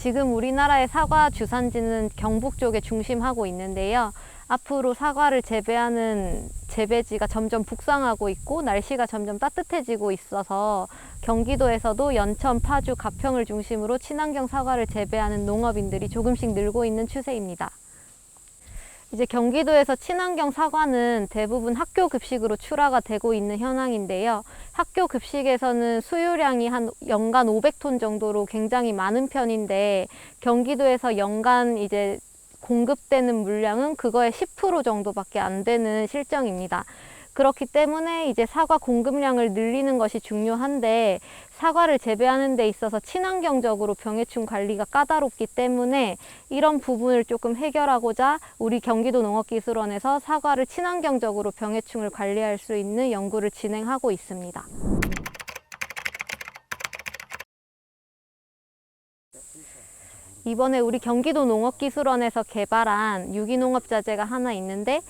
지금 우리나라의 사과 주산지는 경북 쪽에 중심하고 있는데요. 앞으로 사과를 재배하는 재배지가 점점 북상하고 있고 날씨가 점점 따뜻해지고 있어서 경기도에서도 연천, 파주, 가평을 중심으로 친환경 사과를 재배하는 농업인들이 조금씩 늘고 있는 추세입니다. 이제 경기도에서 친환경 사과는 대부분 학교 급식으로 출하가 되고 있는 현황인데요. 학교 급식에서는 수유량이 한 연간 500톤 정도로 굉장히 많은 편인데 경기도에서 연간 이제 공급되는 물량은 그거의 10% 정도밖에 안 되는 실정입니다. 그렇기 때문에 이제 사과 공급량을 늘리는 것이 중요한데 사과를 재배하는 데 있어서 친환경적으로 병해충 관리가 까다롭기 때문에 이런 부분을 조금 해결하고자 우리 경기도 농업기술원에서 사과를 친환경적으로 병해충을 관리할 수 있는 연구를 진행하고 있습니다. 이번에 우리 경기도 농업기술원에서 개발한 유기농업 자재가 하나 있는데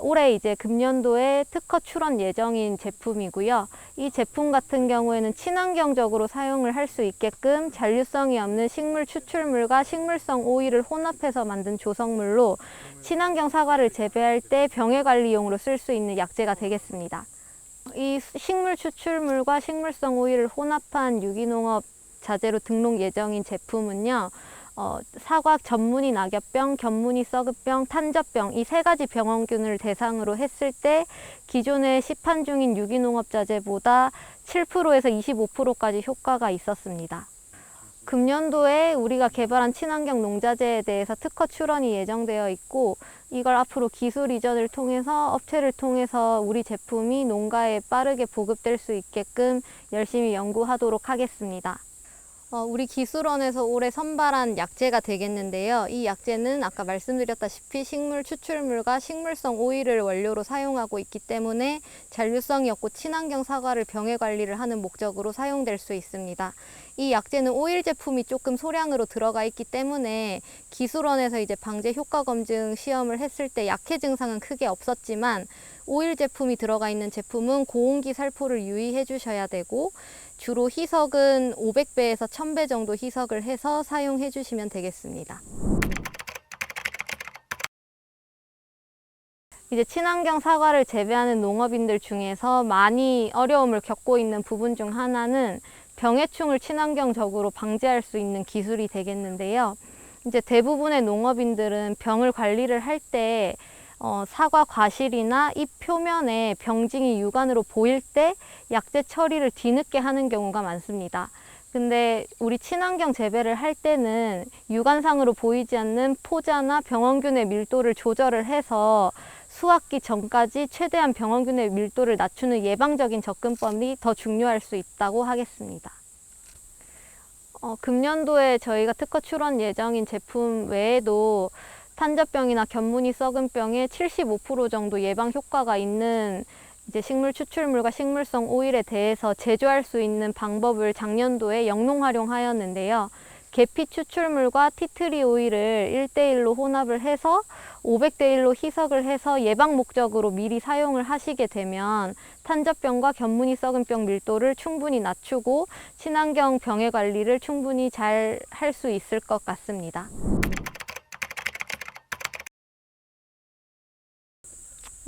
올해 이제 금년도에 특허 출원 예정인 제품이고요. 이 제품 같은 경우에는 친환경적으로 사용을 할 수 있게끔 잔류성이 없는 식물 추출물과 식물성 오일을 혼합해서 만든 조성물로 친환경 사과를 재배할 때 병해 관리용으로 쓸 수 있는 약재가 되겠습니다. 이 식물 추출물과 식물성 오일을 혼합한 유기농업 자재로 등록 예정인 제품은요. 어, 사과 전문이 낙엽병, 견문이 썩은병, 탄저병 이 세 가지 병원균을 대상으로 했을 때 기존의 시판 중인 유기농업자재보다 7%에서 25%까지 효과가 있었습니다. 금년도에 우리가 개발한 친환경 농자재에 대해서 특허 출원이 예정되어 있고 이걸 앞으로 기술 이전을 통해서 업체를 통해서 우리 제품이 농가에 빠르게 보급될 수 있게끔 열심히 연구하도록 하겠습니다. 어, 우리 기술원에서 올해 선발한 약재가 되겠는데요. 이 약재는 아까 말씀드렸다시피 식물 추출물과 식물성 오일을 원료로 사용하고 있기 때문에 잔류성이 없고 친환경 사과를 병해 관리를 하는 목적으로 사용될 수 있습니다. 이 약재는 오일 제품이 조금 소량으로 들어가 있기 때문에 기술원에서 이제 방제 효과 검증 시험을 했을 때 약해 증상은 크게 없었지만 오일 제품이 들어가 있는 제품은 고온기 살포를 유의해 주셔야 되고 주로 희석은 500배에서 1000배 정도 희석을 해서 사용해 주시면 되겠습니다. 이제 친환경 사과를 재배하는 농업인들 중에서 많이 어려움을 겪고 있는 부분 중 하나는 병해충을 친환경적으로 방지할 수 있는 기술이 되겠는데요. 이제 대부분의 농업인들은 병을 관리를 할때 어, 사과 과실이나 잎 표면에 병증이 육안으로 보일 때 약재 처리를 뒤늦게 하는 경우가 많습니다. 근데 우리 친환경 재배를 할 때는 육안상으로 보이지 않는 포자나 병원균의 밀도를 조절을 해서 수확기 전까지 최대한 병원균의 밀도를 낮추는 예방적인 접근법이 더 중요할 수 있다고 하겠습니다. 어, 금년도에 저희가 특허 출원 예정인 제품 외에도 탄저병이나 견문이 썩은 병의 75% 정도 예방 효과가 있는 이제 식물 추출물과 식물성 오일에 대해서 제조할 수 있는 방법을 작년도에 영농 활용하였는데요. 계피 추출물과 티트리 오일을 1대1로 혼합을 해서 500대1로 희석을 해서 예방 목적으로 미리 사용을 하시게 되면 탄저병과 견문이 썩은 병 밀도를 충분히 낮추고 친환경 병해 관리를 충분히 잘 할 수 있을 것 같습니다.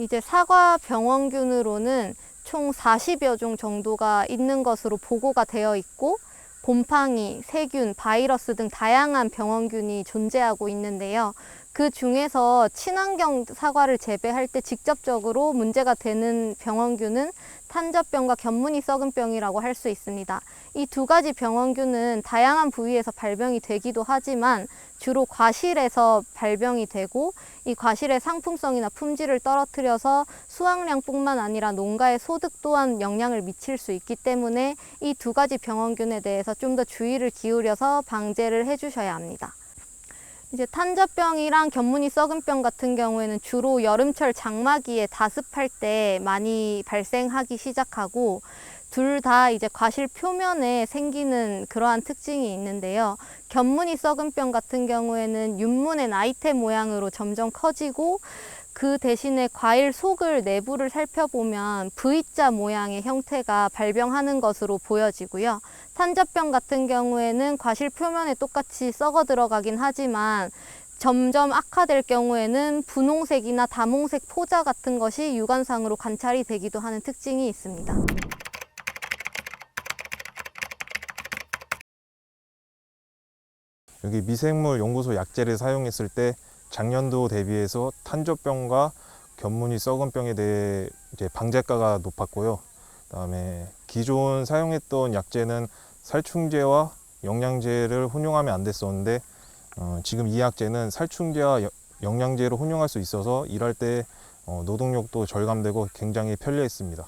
이제 사과 병원균으로는 총 40여 종 정도가 있는 것으로 보고가 되어 있고 곰팡이, 세균, 바이러스 등 다양한 병원균이 존재하고 있는데요. 그 중에서 친환경 사과를 재배할 때 직접적으로 문제가 되는 병원균은 탄저병과 견문이 썩은 병이라고 할 수 있습니다. 이 두 가지 병원균은 다양한 부위에서 발병이 되기도 하지만 주로 과실에서 발병이 되고 이 과실의 상품성이나 품질을 떨어뜨려서 수확량뿐만 아니라 농가의 소득 또한 영향을 미칠 수 있기 때문에 이 두 가지 병원균에 대해서 좀 더 주의를 기울여서 방제를 해주셔야 합니다. 이제 탄저병이랑 견문이 썩은 병 같은 경우에는 주로 여름철 장마기에 다습할 때 많이 발생하기 시작하고 둘 다 이제 과실 표면에 생기는 그러한 특징이 있는데요. 견문이 썩은 병 같은 경우에는 윤문의 나이테 모양으로 점점 커지고 그 대신에 과일 속을 내부를 살펴보면 V자 모양의 형태가 발병하는 것으로 보여지고요. 탄저병 같은 경우에는 과실 표면에 똑같이 썩어 들어가긴 하지만 점점 악화될 경우에는 분홍색이나 다몽색 포자 같은 것이 육안상으로 관찰이 되기도 하는 특징이 있습니다. 여기 미생물 연구소 약재를 사용했을 때 작년도 대비해서 탄저병과 견문이 썩은 병에 대해 이제 방제가가 높았고요. 그다음에 기존 사용했던 약재는 살충제와 영양제를 혼용하면 안 됐었는데 어, 지금 이 약재는 살충제와 여- 영양제를 혼용할 수 있어서 일할 때 어, 노동력도 절감되고 굉장히 편리했습니다.